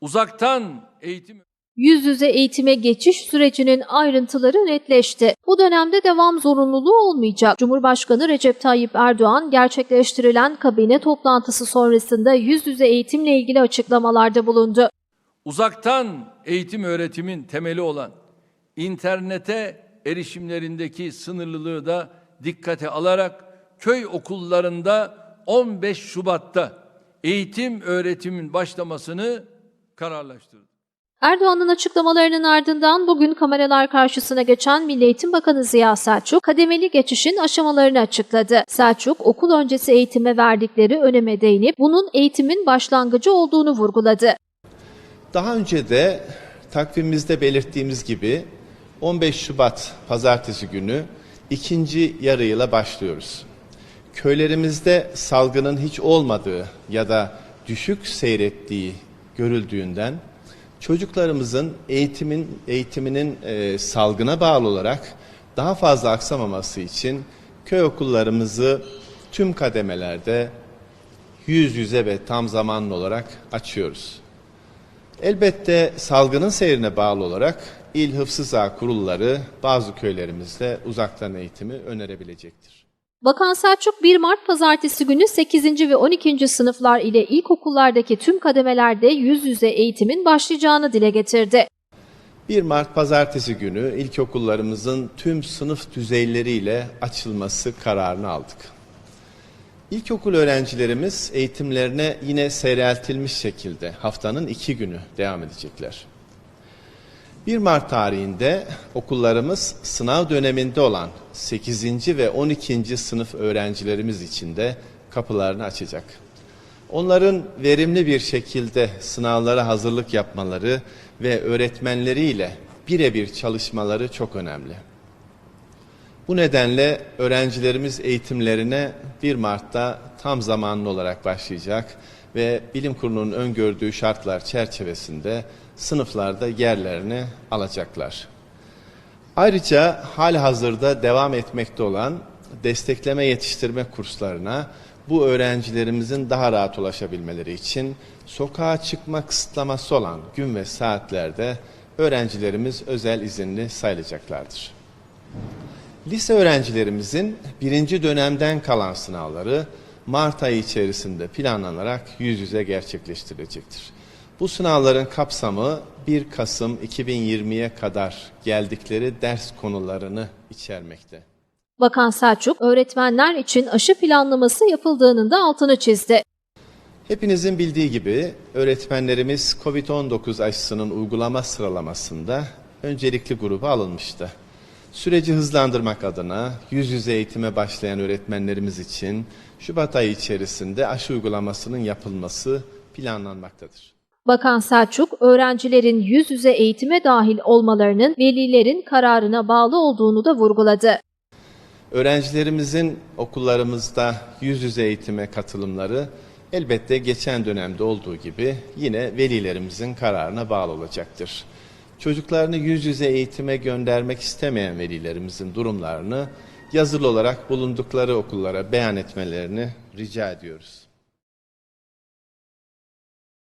Uzaktan eğitim Yüz yüze eğitime geçiş sürecinin ayrıntıları netleşti. Bu dönemde devam zorunluluğu olmayacak. Cumhurbaşkanı Recep Tayyip Erdoğan gerçekleştirilen kabine toplantısı sonrasında yüz yüze eğitimle ilgili açıklamalarda bulundu. uzaktan eğitim öğretimin temeli olan internete erişimlerindeki sınırlılığı da dikkate alarak köy okullarında 15 Şubat'ta eğitim öğretimin başlamasını kararlaştırdı. Erdoğan'ın açıklamalarının ardından bugün kameralar karşısına geçen Milli Eğitim Bakanı Ziya Selçuk, kademeli geçişin aşamalarını açıkladı. Selçuk, okul öncesi eğitime verdikleri öneme değinip bunun eğitimin başlangıcı olduğunu vurguladı. Daha önce de takvimimizde belirttiğimiz gibi 15 Şubat pazartesi günü ikinci yarıyla başlıyoruz. Köylerimizde salgının hiç olmadığı ya da düşük seyrettiği görüldüğünden çocuklarımızın eğitimin eğitiminin e, salgına bağlı olarak daha fazla aksamaması için köy okullarımızı tüm kademelerde yüz yüze ve tam zamanlı olarak açıyoruz. Elbette salgının seyrine bağlı olarak İl Hıfzı Sağ kurulları bazı köylerimizde uzaktan eğitimi önerebilecektir. Bakan Selçuk 1 Mart pazartesi günü 8. ve 12. sınıflar ile ilkokullardaki tüm kademelerde yüz yüze eğitimin başlayacağını dile getirdi. 1 Mart pazartesi günü ilkokullarımızın tüm sınıf düzeyleriyle açılması kararını aldık. İlkokul öğrencilerimiz eğitimlerine yine seyreltilmiş şekilde haftanın iki günü devam edecekler. 1 Mart tarihinde okullarımız sınav döneminde olan 8. ve 12. sınıf öğrencilerimiz için de kapılarını açacak. Onların verimli bir şekilde sınavlara hazırlık yapmaları ve öğretmenleriyle birebir çalışmaları çok önemli. Bu nedenle öğrencilerimiz eğitimlerine 1 Mart'ta tam zamanlı olarak başlayacak ve bilim kurulunun öngördüğü şartlar çerçevesinde sınıflarda yerlerini alacaklar. Ayrıca hal hazırda devam etmekte olan destekleme yetiştirme kurslarına bu öğrencilerimizin daha rahat ulaşabilmeleri için sokağa çıkma kısıtlaması olan gün ve saatlerde öğrencilerimiz özel izinli sayılacaklardır. Lise öğrencilerimizin birinci dönemden kalan sınavları Mart ayı içerisinde planlanarak yüz yüze gerçekleştirilecektir. Bu sınavların kapsamı 1 Kasım 2020'ye kadar geldikleri ders konularını içermekte. Bakan Selçuk, öğretmenler için aşı planlaması yapıldığının da altını çizdi. Hepinizin bildiği gibi öğretmenlerimiz COVID-19 aşısının uygulama sıralamasında öncelikli gruba alınmıştı. Süreci hızlandırmak adına yüz yüze eğitime başlayan öğretmenlerimiz için Şubat ayı içerisinde aşı uygulamasının yapılması planlanmaktadır. Bakan Selçuk, öğrencilerin yüz yüze eğitime dahil olmalarının velilerin kararına bağlı olduğunu da vurguladı. Öğrencilerimizin okullarımızda yüz yüze eğitime katılımları elbette geçen dönemde olduğu gibi yine velilerimizin kararına bağlı olacaktır. Çocuklarını yüz yüze eğitime göndermek istemeyen velilerimizin durumlarını yazılı olarak bulundukları okullara beyan etmelerini rica ediyoruz.